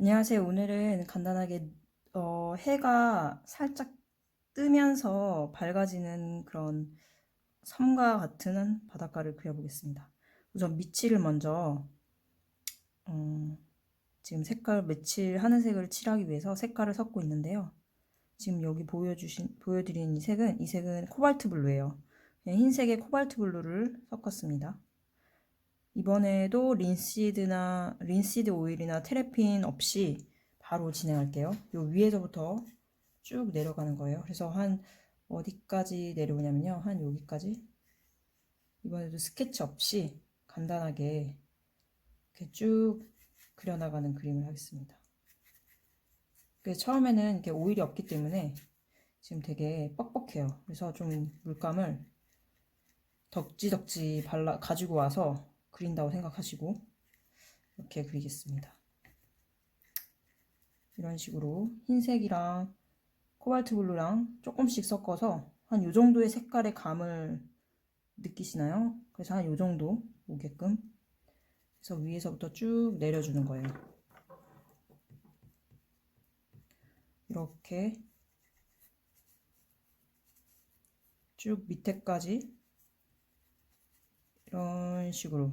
안녕하세요. 오늘은 간단하게 어, 해가 살짝 뜨면서 밝아지는 그런 섬과 같은 바닷가를 그려보겠습니다. 우선 밑칠을 먼저 어, 지금 색깔 매칠 하는 색을 칠하기 위해서 색깔을 섞고 있는데요. 지금 여기 보여주신 보여드린 이 색은 이 색은 코발트 블루예요. 그냥 흰색에 코발트 블루를 섞었습니다. 이번에도 린시드나 린시드 오일이나 테레핀 없이 바로 진행할게요. 요 위에서부터 쭉 내려가는 거예요. 그래서 한 어디까지 내려오냐면요. 한 여기까지. 이번에도 스케치 없이 간단하게 이렇게 쭉 그려나가는 그림을 하겠습니다. 처음에는 이렇게 오일이 없기 때문에 지금 되게 뻑뻑해요. 그래서 좀 물감을 덕지덕지 발라 가지고 와서 그린다고 생각하시고 이렇게 그리겠습니다. 이런 식으로 흰색이랑 코발트 블루랑 조금씩 섞어서 한요 정도의 색깔의 감을 느끼시나요? 그래서 한요 정도 오게끔 그래서 위에서부터 쭉 내려주는 거예요. 이렇게 쭉 밑에까지 이런 식으로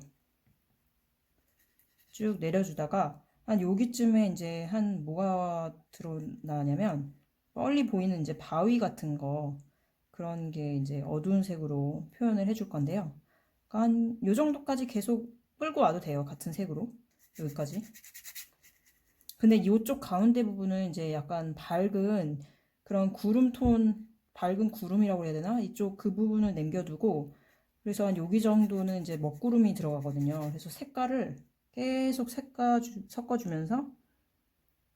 쭉 내려주다가 한 여기쯤에 이제 한 뭐가 드러나냐면 멀리 보이는 이제 바위 같은 거 그런 게 이제 어두운 색으로 표현을 해줄 건데요. 그러니까 한요 정도까지 계속 끌고 와도 돼요. 같은 색으로 여기까지. 근데 이쪽 가운데 부분은 이제 약간 밝은 그런 구름 톤 밝은 구름이라고 해야 되나? 이쪽 그 부분을 남겨두고 그래서 한 여기 정도는 이제 먹구름이 들어가거든요. 그래서 색깔을 계속 섞어 섞어주면서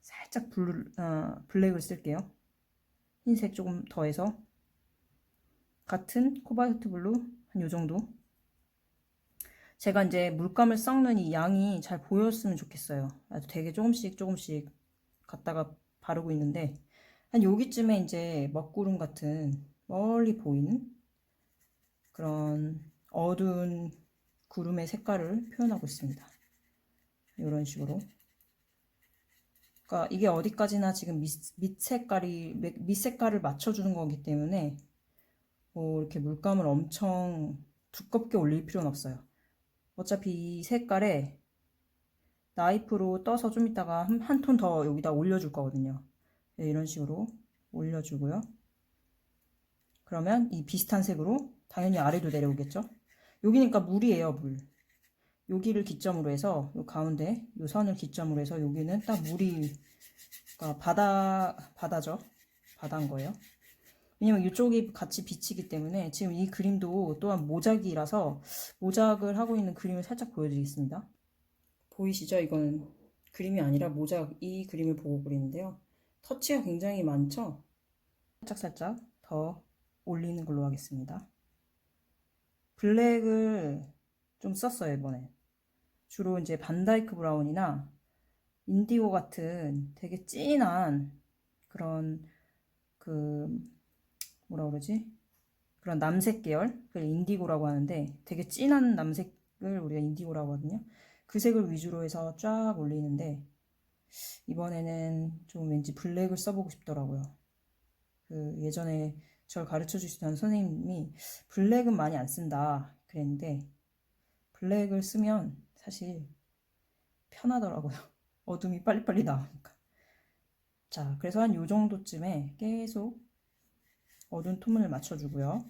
살짝 블루, 아, 블랙을 쓸게요. 흰색 조금 더해서 같은 코발트 블루 한 요 정도. 제가 이제 물감을 섞는 이 양이 잘 보였으면 좋겠어요. 아주 되게 조금씩 조금씩 갖다가 바르고 있는데 한 여기쯤에 이제 먹구름 같은 멀리 보이는 그런 어두운 구름의 색깔을 표현하고 있습니다. 이런 식으로. 그러니까 이게 어디까지나 지금 밑, 밑 색깔이 밑 색깔을 맞춰주는 거기 때문에 뭐 이렇게 물감을 엄청 두껍게 올릴 필요는 없어요. 어차피 이 색깔에 나이프로 떠서 좀 이따가 한 톤 더 여기다 올려줄 거거든요. 네, 이런 식으로 올려주고요. 그러면 이 비슷한 색으로 당연히 아래도 내려오겠죠. 여기니까 물이에요, 물. 여기를 기점으로 해서 요 가운데 요 선을 기점으로 해서 여기는 딱 물이 그러니까 바다 바다죠. 바다인 거예요. 왜냐면 이쪽이 같이 비치기 때문에 지금 이 그림도 또한 모작이라서 모작을 하고 있는 그림을 살짝 보여드리겠습니다. 보이시죠? 이거는 그림이 아니라 모작 이 그림을 보고 그리는데요. 터치가 굉장히 많죠? 살짝살짝 더 올리는 걸로 하겠습니다. 블랙을 좀 썼어요, 이번에. 주로 이제 반다이크 브라운이나 인디고 같은 되게 진한 그런 그 뭐라 그러지? 그런 남색 계열, 그 인디고라고 하는데 되게 진한 남색을 우리가 인디고라고 하거든요. 그 색을 위주로 해서 쫙 올리는데 이번에는 좀 왠지 블랙을 써보고 싶더라고요. 그 예전에 저를 가르쳐 주시던 선생님이 블랙은 많이 안 쓴다 그랬는데 블랙을 쓰면 사실 편하더라고요. 어둠이 빨리빨리 나오니까. 자, 그래서 한 요 정도쯤에 계속 어두운 톤을 맞춰주고요.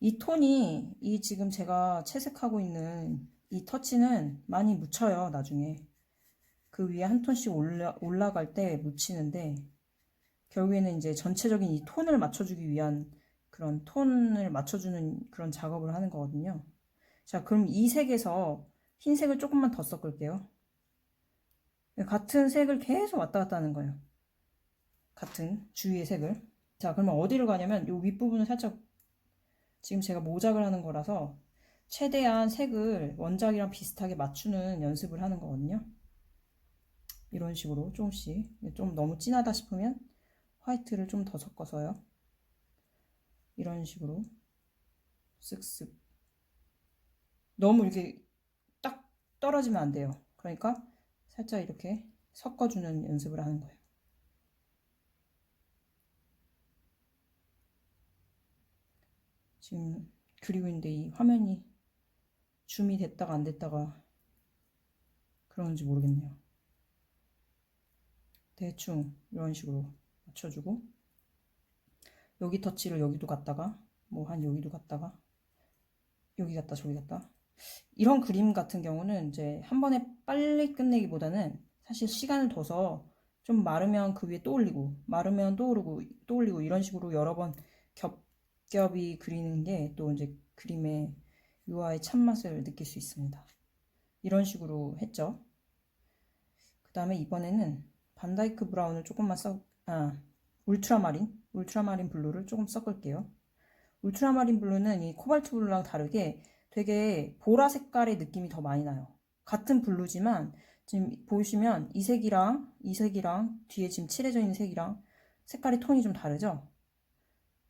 이 톤이 이 지금 제가 채색하고 있는 이 터치는 많이 묻혀요, 나중에. 그 위에 한 톤씩 올라, 올라갈 때 묻히는데 결국에는 이제 전체적인 이 톤을 맞춰주기 위한 그런 톤을 맞춰주는 그런 작업을 하는 거거든요. 자, 그럼 이 색에서 흰색을 조금만 더 섞을게요. 같은 색을 계속 왔다 갔다 하는 거예요. 같은 주위의 색을. 자, 그러면 어디로 가냐면 이 윗부분을 살짝 지금 제가 모작을 하는 거라서 최대한 색을 원작이랑 비슷하게 맞추는 연습을 하는 거거든요. 이런 식으로 조금씩 좀 너무 진하다 싶으면 화이트를 좀 더 섞어서요. 이런 식으로 쓱쓱 너무 이렇게 딱 떨어지면 안 돼요. 그러니까 살짝 이렇게 섞어주는 연습을 하는 거예요. 지금 그리고 있는데 이 화면이 줌이 됐다가 안 됐다가 그러는지 모르겠네요. 대충 이런 식으로 맞춰주고 여기 터치를 여기도 갔다가 뭐 한 여기도 갔다가 여기 갔다 저기 갔다 이런 그림 같은 경우는 이제 한 번에 빨리 끝내기보다는 사실 시간을 둬서 좀 마르면 그 위에 또 올리고 마르면 또 오르고 또 올리고 이런 식으로 여러 번 겹겹이 그리는 게 또 이제 그림의 유화의 참맛을 느낄 수 있습니다. 이런 식으로 했죠. 그 다음에 이번에는 반다이크 브라운을 조금만 써, 아, 울트라마린, 울트라마린 블루를 조금 섞을게요. 울트라마린 블루는 이 코발트 블루랑 다르게 되게 보라 색깔의 느낌이 더 많이 나요. 같은 블루지만 지금 보시면 이 색이랑 이 색이랑 뒤에 지금 칠해져 있는 색이랑 색깔의 톤이 좀 다르죠?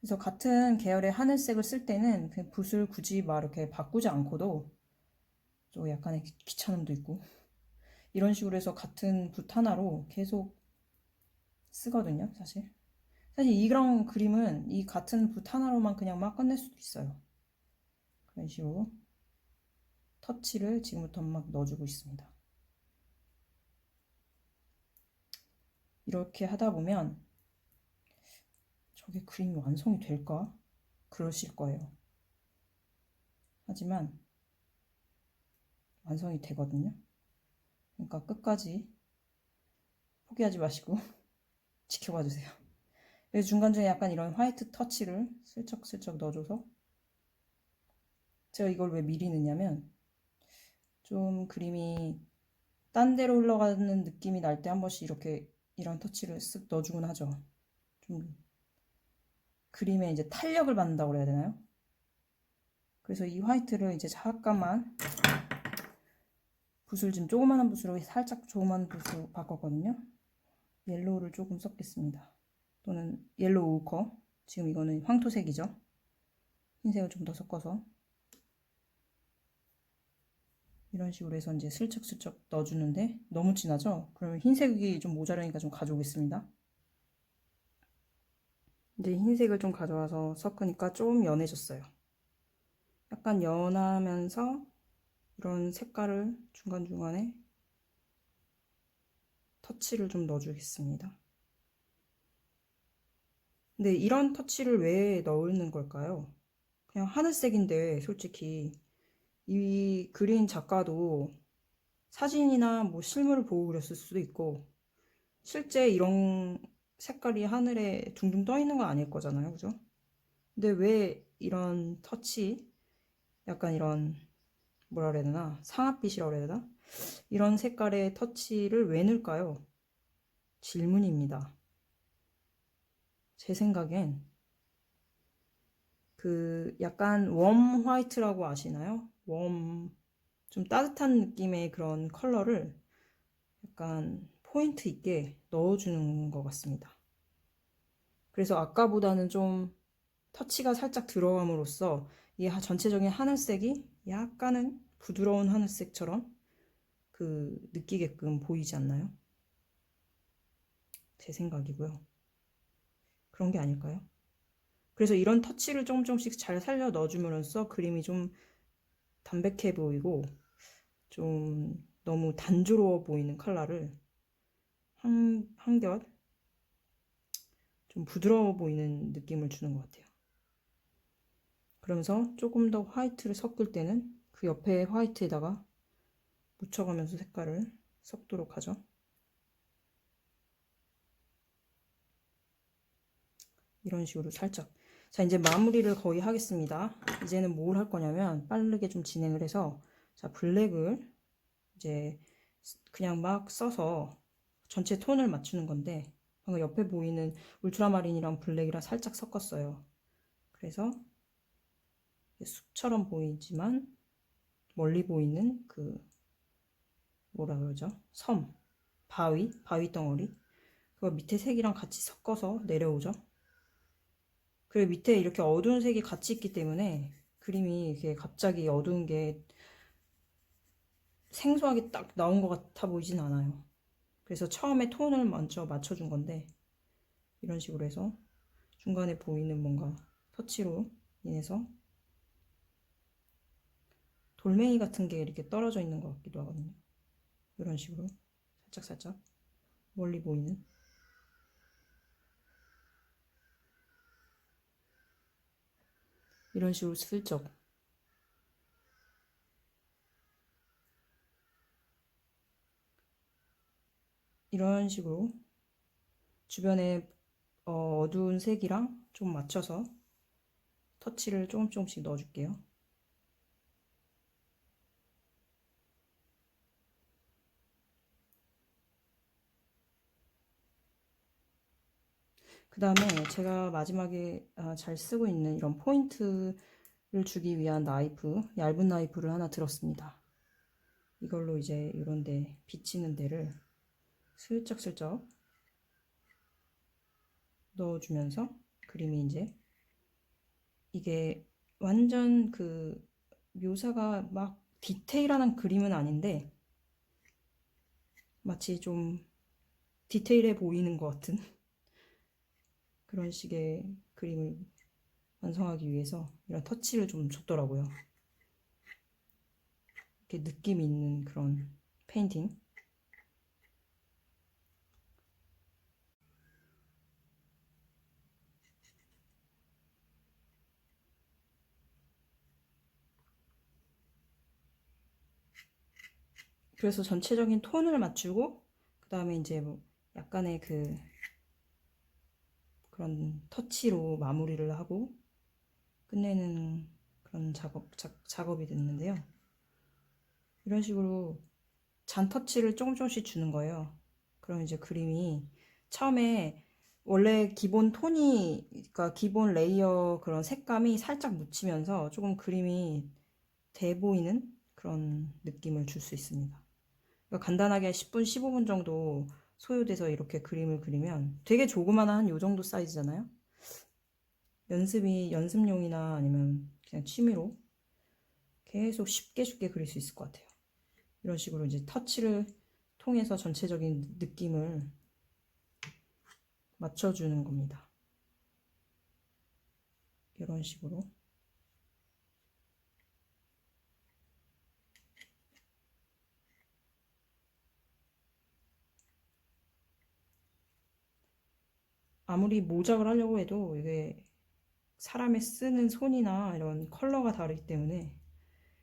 그래서 같은 계열의 하늘색을 쓸 때는 그 붓을 굳이 막 이렇게 바꾸지 않고도 좀 약간의 귀- 귀찮음도 있고 이런 식으로 해서 같은 붓 하나로 계속 쓰거든요, 사실. 사실 이런 그림은 이 같은 붓 하나로만 그냥 막 끝낼 수도 있어요. 그런 식으로 터치를 지금부터 막 넣어주고 있습니다. 이렇게 하다 보면 저게 그림이 완성이 될까? 그러실 거예요. 하지만 완성이 되거든요. 그러니까 끝까지 포기하지 마시고 지켜봐 주세요. 중간중에 약간 이런 화이트 터치를 슬쩍슬쩍 넣어줘서 제가 이걸 왜 미리 넣냐면 좀 그림이 딴 데로 흘러가는 느낌이 날 때 한 번씩 이렇게 이런 터치를 쓱 넣어주곤 하죠. 좀 그림에 이제 탄력을 받는다고 그래야 되나요? 그래서 이 화이트를 이제 잠깐만 붓을 지금 조그마한 붓으로 살짝 조그만 붓으로 바꿨거든요. 옐로우를 조금 섞겠습니다. 또는 옐로우 우커. 지금 이거는 황토색이죠. 흰색을 좀 더 섞어서 이런 식으로 해서 이제 슬쩍슬쩍 넣어주는데 너무 진하죠? 그러면 흰색이 좀 모자라니까 좀 가져오겠습니다. 이제 흰색을 좀 가져와서 섞으니까 좀 연해졌어요. 약간 연하면서 이런 색깔을 중간중간에 터치를 좀 넣어주겠습니다. 근데 이런 터치를 왜 넣는 걸까요? 그냥 하늘색인데 솔직히 이 그린 작가도 사진이나 뭐 실물을 보고 그렸을 수도 있고 실제 이런 색깔이 하늘에 둥둥 떠 있는 건 아닐 거잖아요. 그죠? 근데 왜 이런 터치 약간 이런 뭐라 그래야 되나 상아빛이라고 그래야 되나 이런 색깔의 터치를 왜 넣을까요? 질문입니다. 제 생각엔 그 약간 웜 화이트라고 아시나요? 웜 좀 따뜻한 느낌의 그런 컬러를 약간 포인트 있게 넣어주는 것 같습니다. 그래서 아까보다는 좀 터치가 살짝 들어감으로써 이 하- 전체적인 하늘색이 약간은 부드러운 하늘색처럼 그 느끼게끔 보이지 않나요? 제 생각이고요. 그런 게 아닐까요? 그래서 이런 터치를 조금 조금씩 잘 살려 넣어줌으로써 그림이 좀 담백해 보이고 좀 너무 단조로워 보이는 컬러를 한, 한결 좀 부드러워 보이는 느낌을 주는 것 같아요. 그러면서 조금 더 화이트를 섞을 때는 그 옆에 화이트에다가 묻혀가면서 색깔을 섞도록 하죠. 이런 식으로 살짝. 자, 이제 마무리를 거의 하겠습니다. 이제는 뭘 할 거냐면 빠르게 좀 진행을 해서 자, 블랙을 이제 그냥 막 써서 전체 톤을 맞추는 건데 방금 옆에 보이는 울트라마린이랑 블랙이랑 살짝 섞었어요. 그래서 숲처럼 보이지만 멀리 보이는 그 뭐라 그러죠? 섬, 바위, 바위 덩어리 그거 밑에 색이랑 같이 섞어서 내려오죠. 그리고 밑에 이렇게 어두운 색이 같이 있기 때문에 그림이 이렇게 갑자기 어두운 게 생소하게 딱 나온 것 같아 보이진 않아요. 그래서 처음에 톤을 먼저 맞춰준 건데 이런 식으로 해서 중간에 보이는 뭔가 터치로 인해서 돌멩이 같은 게 이렇게 떨어져 있는 것 같기도 하거든요. 이런 식으로 살짝 살짝 멀리 보이는 이런 식으로 슬쩍 이런 식으로 주변에 어, 어두운 색이랑 좀 맞춰서 터치를 조금 조금씩 넣어줄게요. 그 다음에 제가 마지막에 아, 잘 쓰고 있는 이런 포인트를 주기 위한 나이프, 얇은 나이프를 하나 들었습니다. 이걸로 이제 이런 데 비치는 데를 슬쩍슬쩍 넣어주면서 그림이 이제 이게 완전 그 묘사가 막 디테일한 그림은 아닌데 마치 좀 디테일해 보이는 것 같은 그런 식의 그림을 완성하기 위해서 이런 터치를 좀 줬더라고요. 이렇게 느낌 있는 그런 페인팅. 그래서 전체적인 톤을 맞추고 그 다음에 이제 뭐 약간의 그 그런 터치로 마무리를 하고 끝내는 그런 작업 자, 작업이 됐는데요. 이런 식으로 잔 터치를 조금 조금씩 주는 거예요. 그럼 이제 그림이 처음에 원래 기본 톤이 그러니까 기본 레이어 그런 색감이 살짝 묻히면서 조금 그림이 돼 보이는 그런 느낌을 줄 수 있습니다. 그러니까 간단하게 10분, 15분 정도 소요돼서 이렇게 그림을 그리면 되게 조그마한 요 정도 사이즈잖아요. 연습이 연습용이나 아니면 그냥 취미로 계속 쉽게 쉽게 그릴 수 있을 것 같아요. 이런 식으로 이제 터치를 통해서 전체적인 느낌을 맞춰주는 겁니다. 이런 식으로. 아무리 모작을 하려고 해도 이게 사람의 쓰는 손이나 이런 컬러가 다르기 때문에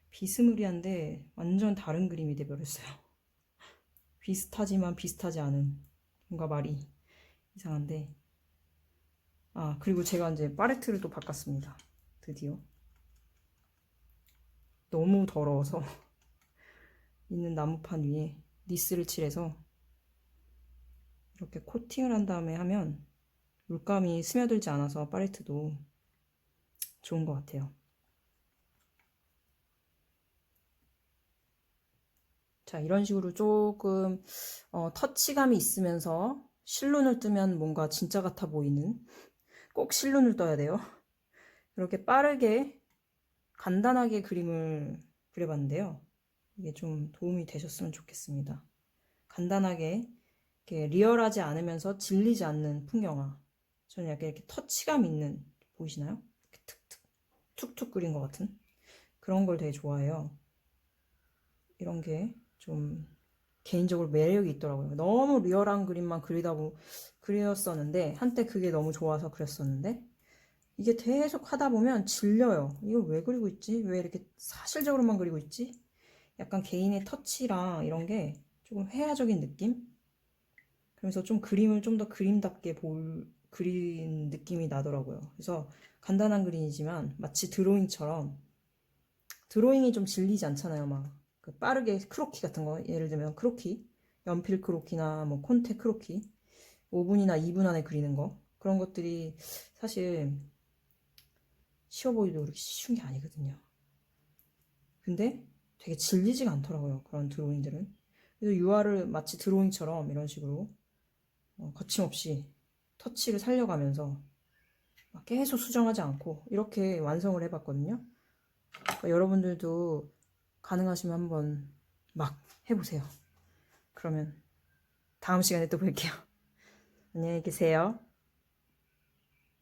비스무리한데 완전 다른 그림이 돼버렸어요. 비슷하지만 비슷하지 않은 뭔가 말이 이상한데 아 그리고 제가 이제 팔레트를 또 바꿨습니다. 드디어 너무 더러워서 있는 나무판 위에 니스를 칠해서 이렇게 코팅을 한 다음에 하면 물감이 스며들지 않아서 팔레트도 좋은 것 같아요. 자, 이런 식으로 조금 어, 터치감이 있으면서 실눈을 뜨면 뭔가 진짜 같아 보이는 꼭 실눈을 떠야 돼요. 이렇게 빠르게 간단하게 그림을 그려봤는데요. 이게 좀 도움이 되셨으면 좋겠습니다. 간단하게 리얼하지 않으면서 질리지 않는 풍경화. 저는 약간 이렇게 터치감 있는 보이시나요? 툭툭 툭툭 그린 것 같은 그런 걸 되게 좋아해요. 이런 게 좀 개인적으로 매력이 있더라고요. 너무 리얼한 그림만 그리다 보 그렸었는데 한때 그게 너무 좋아서 그렸었는데 이게 계속 하다 보면 질려요. 이걸 왜 그리고 있지? 왜 이렇게 사실적으로만 그리고 있지? 약간 개인의 터치랑 이런 게 조금 회화적인 느낌? 그래서 좀 그림을 좀 더 그림답게 볼 그린 느낌이 나더라고요. 그래서 간단한 그림이지만 마치 드로잉처럼 드로잉이 좀 질리지 않잖아요. 막그 빠르게 크로키 같은 거 예를 들면 크로키, 연필 크로키나 뭐 콘테 크로키 5분이나 2분 안에 그리는 거 그런 것들이 사실 쉬워 보이도 그렇게 쉬운 게 아니거든요. 근데 되게 질리지가 않더라고요. 그런 드로잉들은. 그래서 유화를 마치 드로잉처럼 이런 식으로 어, 거침없이 터치를 살려가면서 계속 수정하지 않고 이렇게 완성을 해봤거든요. 그러니까 여러분들도 가능하시면 한번 막 해보세요. 그러면 다음 시간에 또 뵐게요. 안녕히 계세요.